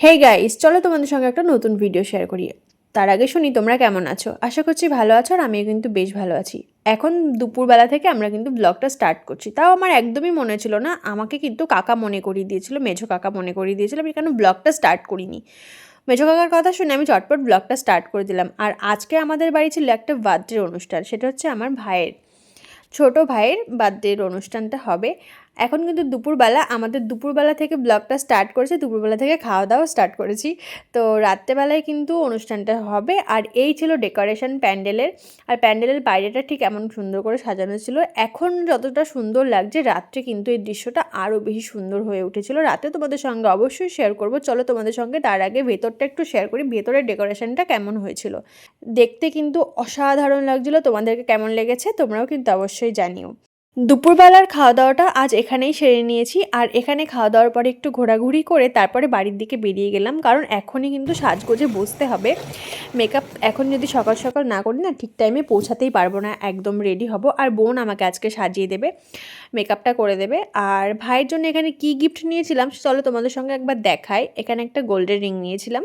Hey guys চলো তোমাদের সঙ্গে একটা নতুন ভিডিও শেয়ার করি। তার আগে শুনি, তোমরা কেমন আছো? আশা করছি ভালো আছো আর আমিও কিন্তু বেশ ভালো আছি। এখন দুপুরবেলা থেকে আমরা কিন্তু ব্লগটা স্টার্ট করছি। তাও আমার একদমই মনে ছিল না, আমাকে কিন্তু কাকা মনে করিয়ে দিয়েছিল, মেঝো কাকা মনে করিয়ে দিয়েছিল, আমি কেন ব্লগটা স্টার্ট করিনি? মেঝো কাকার কথা শুনে আমি চটপট ব্লগটা স্টার্ট করে দিলাম। আর আজকে আমাদের বাড়ি ছিল একটা বার্থডের অনুষ্ঠান, সেটা হচ্ছে আমার ভাইয়ের। ছোট ভাইয়ের বার্থডের অনুষ্ঠানটা হবে। এখন কিন্তু দুপুরবেলা, আমাদের দুপুরবেলা থেকে ব্লগটা স্টার্ট করেছে, দুপুরবেলা থেকে খাওয়া দাওয়া স্টার্ট করেছি। তো রাত্রেবেলায় কিন্তু অনুষ্ঠানটা হবে, আর এই ছিল ডেকোরেশন প্যান্ডেলের। আর প্যান্ডেলের বাইরেটা ঠিক এমন সুন্দর করে সাজানো ছিল। এখন যতটা সুন্দর লাগছে, রাত্রে কিন্তু এই দৃশ্যটা আরও বেশি সুন্দর হয়ে উঠেছিল। রাতে তোমাদের সঙ্গে অবশ্যই শেয়ার করব। চলো তোমাদের সঙ্গে তার আগে ভেতরটা একটু শেয়ার করি, ভেতরের ডেকোরেশনটা কেমন হয়েছিল। দেখতে কিন্তু অসাধারণ লাগছিল, তোমাদেরকে কেমন লেগেছে তোমরাও কিন্তু অবশ্যই জানিও। দুপুরবেলার খাওয়া দাওয়াটা আজ এখানেই সেরে নিয়েছি। আর এখানে খাওয়া দাওয়ার পরে একটু ঘোরাঘুরি করে তারপরে বাড়ির দিকে বেরিয়ে গেলাম। কারণ এখনই কিন্তু সাজগোজে বসতে হবে। মেকআপ এখন যদি সকাল সকাল না করি না, ঠিক টাইমে পৌঁছাতেই পারব না। একদম রেডি হব। আর বোন আমাকে আজকে সাজিয়ে দেবে, মেকআপটা করে দেবে। আর ভাইয়ের জন্য এখানে কি গিফট নিয়েছিলাম, চলো তোমাদের সঙ্গে একবার দেখাই। এখানে একটা গোল্ডেন রিং নিয়েছিলাম।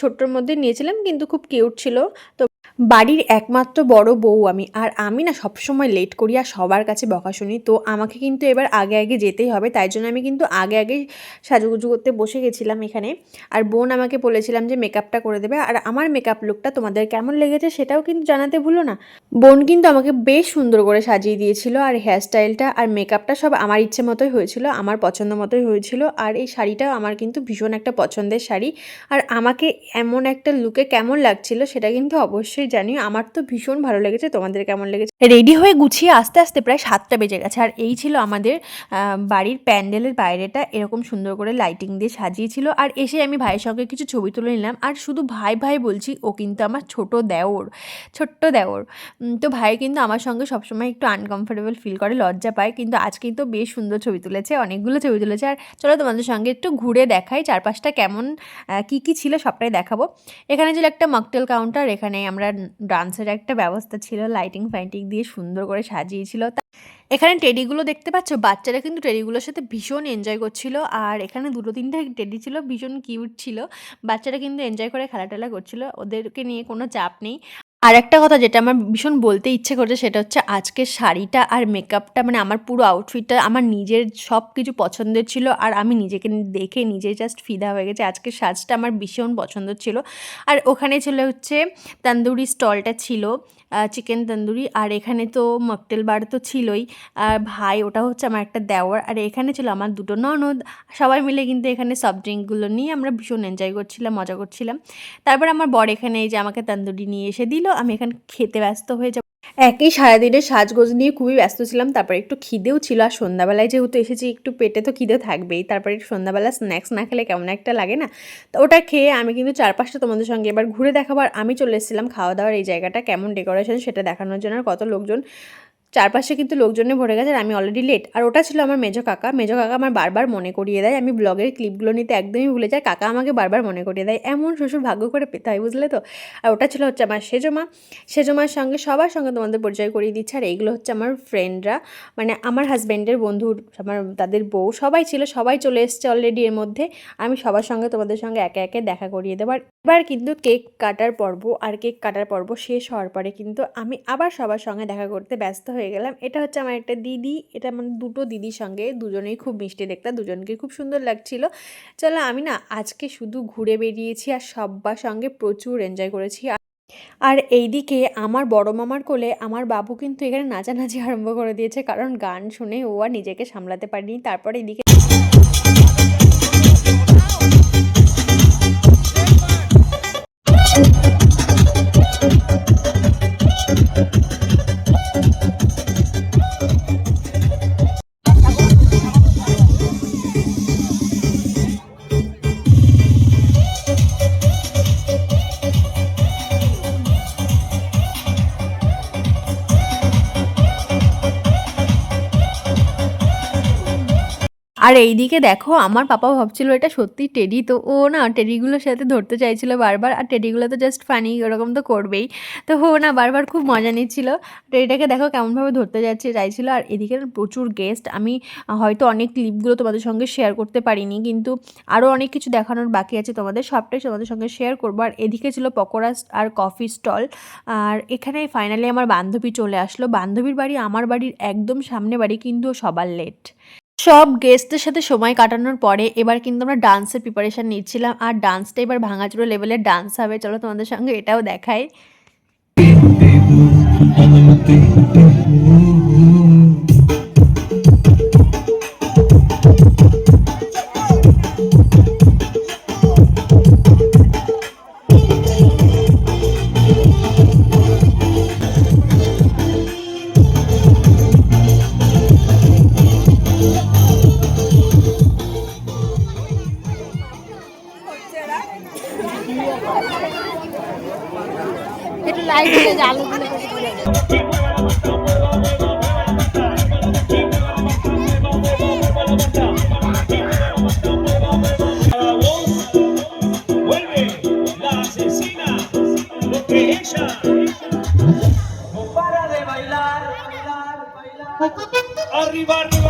ছোট্টর মধ্যে নিয়েছিলাম, কিন্তু খুব কিউট ছিল। তো বাড়ির একমাত্র বড় বউ আমি। আর আমি না সবসময় লেট করি আর সবার কাছে বকা শুনি। তো আমাকে কিন্তু এবার আগে আগে যেতেই হবে। তাই জন্য আমি কিন্তু আগে আগে সাজুগুজু করতে বসে গেছিলাম এখানে। আর বোন আমাকে বলেছিলাম যে মেকআপটা করে দেবে। আর আমার মেকআপ লুকটা তোমাদের কেমন লেগেছে সেটাও কিন্তু জানাতে ভুলো না। বোন কিন্তু আমাকে বেশ সুন্দর করে সাজিয়ে দিয়েছিল। আর হেয়ারস্টাইলটা আর মেকআপটা সব আমার ইচ্ছে মতোই হয়েছিল। আমার পছন্দ মতোই হয়েছিল। আর এই শাড়িটা আমার কিন্তু ভীষণ একটা পছন্দের শাড়ি। আর আমাকে এমন একটা লুকে কেমন লাগছিল সেটা কিন্তু অবশ্যই জানিও, আমার তো ভীষণ ভালো লেগেছে। তোমাদের কেমন লেগেছে? রেডি হয়ে গুছিয়ে আস্তে আস্তে প্রায় সাতটা বেজে গেছে। আর এই ছিল আমাদের বাড়ির প্যান্ডেলের বাইরেটা। এরকম সুন্দর করে লাইটিং দিয়ে সাজিয়েছিল। আর এসে আমি ভাইয়ের সঙ্গে কিছু ছবি তুলে নিলাম। আর শুধু ভাই ভাই বলছি, ও কিন্তু আমার ছোট দেওর, ছোট্ট দেওর। তো ভাই কিন্তু আমার সঙ্গে সবসময় একটু আনকমফোর্টেবল ফিল করে, লজ্জা পায়। কিন্তু আজ কিন্তু বেশ সুন্দর ছবি তুলেছে, অনেকগুলো ছবি তুলেছে। আর চলো তোমাদের সঙ্গে একটু ঘুরে দেখাই, চারপাশটা কেমন কি কি ছিল সবটাই দেখাবো। এখানে ছিল একটা মকটেল কাউন্টার এখানে আমরা ডান্সের একটা ব্যবস্থা ছিল লাইটিং ফাইটিং দিয়ে সুন্দর করে সাজিয়েছিল। তা- এখানে টেডিগুলো দেখতে পাচ্ছ, বাচ্চারা কিন্তু টেডিগুলোর সাথে ভীষণ এনজয় করছিল। আর এখানে দুটো তিনটে টেডি ছিল, ভীষণ কিউট ছিল। বাচ্চারা কিন্তু এনজয় করে খেলা টেলা করছিল। ওদেরকে নিয়ে কোনো চাপ নেই। আর একটা কথা যেটা আমার ভীষণ বলতে ইচ্ছে করছে সেটা হচ্ছে আজকের শাড়িটা আর মেকআপটা মানে আমার পুরো আউটফিটটা আমার নিজের সব কিছু পছন্দের ছিল আর আমি নিজেকে দেখে নিজে জাস্ট ফিদা হয়ে গেছে। আজকের সাজটা আমার ভীষণ পছন্দ ছিল। আর ওখানে ছিল হচ্ছে তান্দুরি স্টলটা ছিল চিকেন তন্দুরি আর এখানে তো মকটেল বার তো ছিলই। আর ভাই, ওটা হচ্ছে আমার একটা দেওয়ার। আর এখানে ছিল আমার দুটো ননদ। সবাই মিলে কিন্তু এখানে সফট ড্রিঙ্কগুলো নিয়ে আমরা ভীষণ এনজয় করছিলাম, মজা করছিলাম। তারপর আমার বর এখানে এই যে আমাকে তন্দুরি নিয়ে এসে দিল। আমি এখানে খেতে ব্যস্ত হয়ে যাব। একই সারাদিনের সাজগোজ নিয়ে খুবই ব্যস্ত ছিলাম, তারপরে একটু খিদেও ছিল আর সন্ধ্যাবেলায় যেহেতু এসেছি, একটু পেটে তো খিদে থাকবেই, তারপরে সন্ধ্যাবেলা স্ন্যাক্স না খেলে কেমন একটা লাগে না? তো ওটা খেয়ে আমি কিন্তু চার পাঁচটা তোমাদের সঙ্গে এবার ঘুরে দেখাবার আমি চলে এসেছিলাম খাওয়া দাওয়ার এই জায়গাটা, কেমন ডেকোরেশন সেটা দেখানোর জন্য আর কত লোকজন চারপাশে কিন্তু লোকজনে ভরে গেছে আর আমি অলরেডি লেট আর ওটা ছিল আমার মেজো কাকা। মেজো কাকা আমার বারবার মনে করিয়ে দেয়। আমি ব্লগের ক্লিপগুলো নিতে একদমই ভুলে যাই। কাকা আমাকে বারবার মনে করিয়ে দেয়। এমন শ্বশুর ভাগ্য করে পেতে হয়, বুঝলে তো? আর ওটা ছিল হচ্ছে আমার সেজমা। সেজমার সঙ্গে, সবার সঙ্গে তোমাদের পরিচয় করিয়ে দিচ্ছে। আর এইগুলো হচ্ছে আমার ফ্রেন্ডরা মানে আমার হাজব্যান্ডের বন্ধুর, আমার তাদের বউ, সবাই ছিল, সবাই চলে এসছে অলরেডি এর মধ্যে। আমি সবার সঙ্গে, তোমাদের সঙ্গে একে একে দেখা করিয়ে দেবো। আর এবার কিন্তু কেক কাটার পর্ব। আর কেক কাটার পর্ব শেষ হওয়ার পরে কিন্তু আমি আবার সবার সঙ্গে দেখা করতে ব্যস্ত হয়ে গেলাম। এটা হচ্ছে আমার একটা দিদি। এটা মানে দুটো দিদির সঙ্গে। দুজনেই খুব মিষ্টি দেখতাম দুজনকে খুব সুন্দর লাগছিল। চলো আমি না আজকে শুধু ঘুরে বেরিয়েছি আর সব্বার সঙ্গে প্রচুর এনজয় করেছি। আর- আর এইদিকে আমার বড় মামার কোলে আমার বাবু কিন্তু এখানে নাচানাচি আরম্ভ করে দিয়েছে। কারণ গান শুনে ও আর নিজেকে সামলাতে পারিনি। তারপর এদিকে আর এইদিকে দেখো, আমার পাপা ভাবছিল এটা সত্যি টেডি তো ও না টেডিগুলোর সাথে ধরতে চাইছিল বারবার, আর টেডিগুলো তো জাস্ট ফানি ওরকম তো করবেই। তো ও না বারবার খুব মজা নিচ্ছিল। টেডিটাকে দেখো কেমনভাবে ধরতে যাচ্ছে, চাইছিল। আর এদিকে প্রচুর গেস্ট আমি হয়তো অনেক ক্লিপগুলো তোমাদের সঙ্গে শেয়ার করতে পারিনি, কিন্তু আরও অনেক কিছু দেখানোর বাকি আছে তোমাদের, সবটাই তোমাদের সঙ্গে শেয়ার করব। আর এদিকে ছিল পকোড়া আর কফি স্টল আর এখানে ফাইনালি আমার বান্ধবী চলে আসলো। বান্ধবীর বাড়ি আমার বাড়ির একদম সামনে বাড়ি, কিন্তু সবার লেট সব গেস্টদের সাথে সময় কাটানোর পরে এবার কিন্তু আমরা ডান্সের প্রিপারেশান নিচ্ছিলাম। আর ডান্সটা এবার ভাঙাচুরো লেভেলের ডান্স হবে। চলো তোমাদের সঙ্গে এটাও দেখাই। everybody.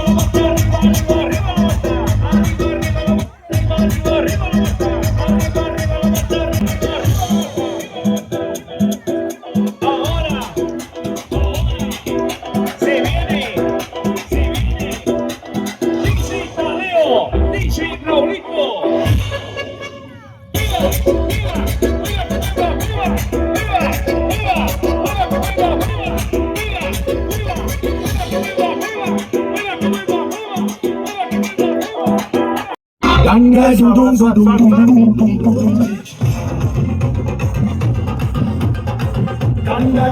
Langa dum dum dum dum dum dum dum.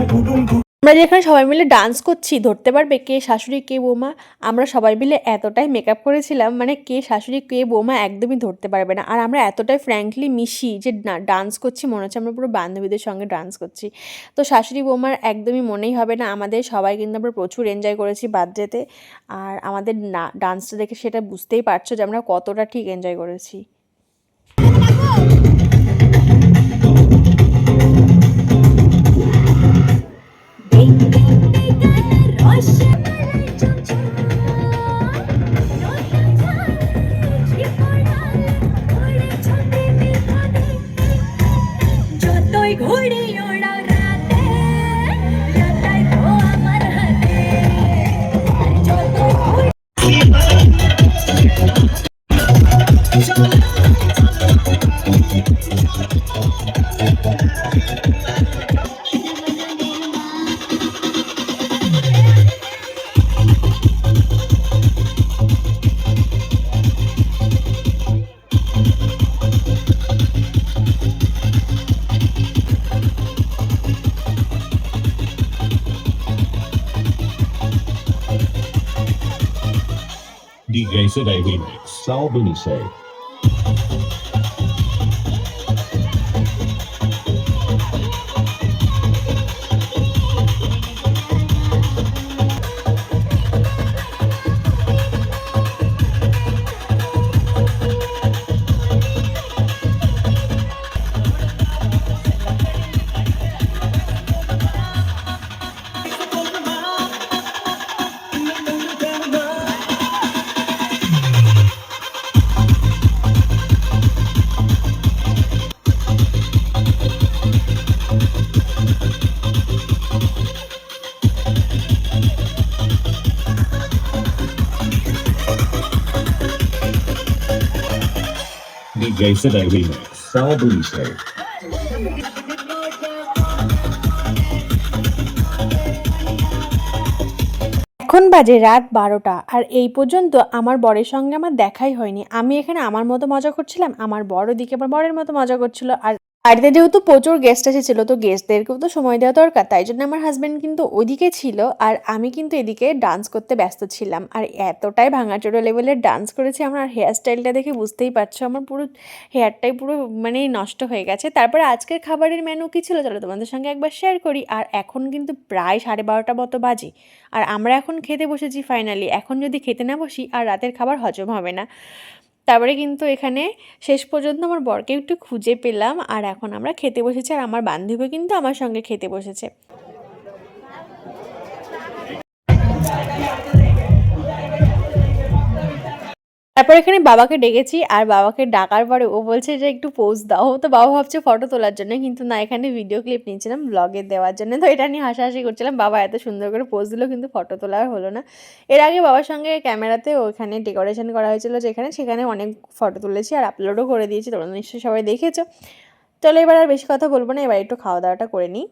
dum dum dum. আমরা যেখানে সবাই মিলে ডান্স করছি, ধরতে পারবে কে শাশুড়ি, কে বৌমা? আমরা সবাই মিলে এতটাই মেকআপ করেছিলাম মানে কে শাশুড়ি, কে বৌমা একদমই ধরতে পারবে না। আর আমরা এতটাই ফ্র্যাঙ্কলি মিশি যে ডান্স করছি, মনে হচ্ছে আমরা পুরো বান্ধবীদের সঙ্গে ডান্স করছি। তো শাশুড়ি, বৌমার একদমই মনেই হবে না, আমাদের সবাই কিন্তু আমরা প্রচুর এনজয় করেছি বার্থডেতে আর আমাদের না ডান্সটা দেখে সেটা বুঝতেই পারছ যে আমরা কতটা ঠিক এনজয় করেছি। DJ said 18. Salbini say. DJ Today Remix. Sal Benisse. এখন বাজে রাত বারোটা, আর এই পর্যন্ত আমার বরের সঙ্গে আমার দেখাই হয়নি আমি এখানে আমার মতো মজা করছিলাম, আমার বড় দিকে আমার বরের মতো মজা করছিল, আর বাড়িতে যেহেতু প্রচুর গেস্ট এসেছিল, তো গেস্টদেরকেও তো সময় দেওয়া দরকার। তাই জন্য আমার হাজব্যান্ড কিন্তু ওদিকে ছিল আর আমি কিন্তু এদিকে ডান্স করতে ব্যস্ত ছিলাম। আর এতটাই ভাঙাচোরা লেভেলের ডান্স করেছি আমার হেয়ার স্টাইলটা দেখে বুঝতেই পারছ, আমার পুরো হেয়ারটাই পুরো মানে নষ্ট হয়ে গেছে। তারপরে আজকের খাবারের মেনু কী ছিল চলো তোমাদের সঙ্গে একবার শেয়ার করি। আর এখন কিন্তু প্রায় সাড়ে বারোটা মতো বাজে। আর আমরা এখন খেতে বসেছি ফাইনালি এখন যদি খেতে না বসি, আর রাতের খাবার হজম হবে না। তারপরে কিন্তু এখানে শেষ পর্যন্ত আমার বরকে একটু খুঁজে পেলাম আর এখন আমরা খেতে বসেছি আর আমার বান্ধবী কিন্তু আমার সঙ্গে খেতে বসেছে। তারপর এখানে বাবাকে ডেকেছি, আর বাবাকে ডাকার পরে ও বলছে যে একটু পোজ দাও। তো বাবা ভাবছে ফটো তোলার জন্য, কিন্তু না, এখানে ভিডিও ক্লিপ নিয়েছিলাম ব্লগে দেওয়ার জন্য। তো এটা নিয়ে হাসাহাসি করছিলাম, বাবা এত সুন্দর করে পোজ দিল, কিন্তু ফটো তোলা হলো না। এর আগে বাবার সঙ্গে ক্যামেরাতে ওখানে ডেকোরেশন করা হয়েছিল যেখানে, সেখানে অনেক ফটো তুলেছি আর আপলোডও করে দিয়েছি, তোমরা নিশ্চয়ই সবাই দেখেছ। চলো এবার আর বেশি কথা বলব না, এবার একটু খাওয়া দাওয়াটা করে নিই।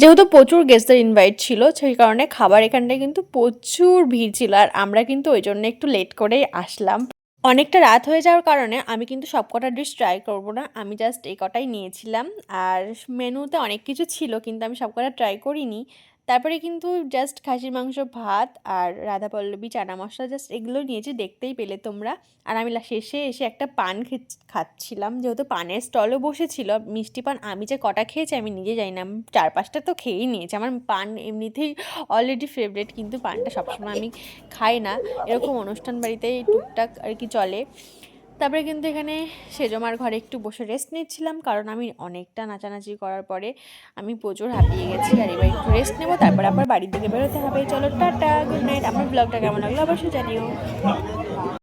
যেহেতু প্রচুর গেস্টদের ইনভাইট ছিল, সেই কারণে খাবার এখানটায় কিন্তু প্রচুর ভিড় ছিল আর আমরা কিন্তু ওই জন্য একটু লেট করেই আসলাম। অনেকটা রাত হয়ে যাওয়ার কারণে আমি কিন্তু সব কটা ডিশ ট্রাই করব না, আমি জাস্ট এই কটাই নিয়েছিলাম। আর মেনুতে অনেক কিছু ছিল, কিন্তু আমি সব কটা ট্রাই করিনি। তারপরে কিন্তু জাস্ট খাসির মাংস, ভাত আর রাধা পল্লবী চানা মশলা জাস্ট এগুলো নিয়েছি দেখতেই পেলে তোমরা। আর আমি শেষে এসে একটা পান খেচ- খাচ্ছিলাম। যেহেতু পানের স্টলও বসেছিল, মিষ্টি পান আমি যে কটা খেয়েছি আমি নিজে জানি না। চার পাঁচটা তো খেয়েই নিয়েছি। আমার পান এমনিতেই অলরেডি ফেভারেট কিন্তু পানটা সবসময় আমি খাই না। এরকম অনুষ্ঠান বাড়িতেই টুকটাক আর কি চলে। তারপরে কিন্তু এখানে সেজমার ঘরে একটু বসে রেস্ট নিচ্ছিলাম, কারণ আমি অনেকটা নাচানাচি করার পরে আমি প্রচুর হাঁপিয়ে গেছি। আর এবার একটু রেস্ট নেব, তারপর আবার বাড়ির দিকে বেরোতে হবে। চলো, টাটা গুড নাইট আমার ব্লগটা কেমন লাগল অবশ্যই জানিও।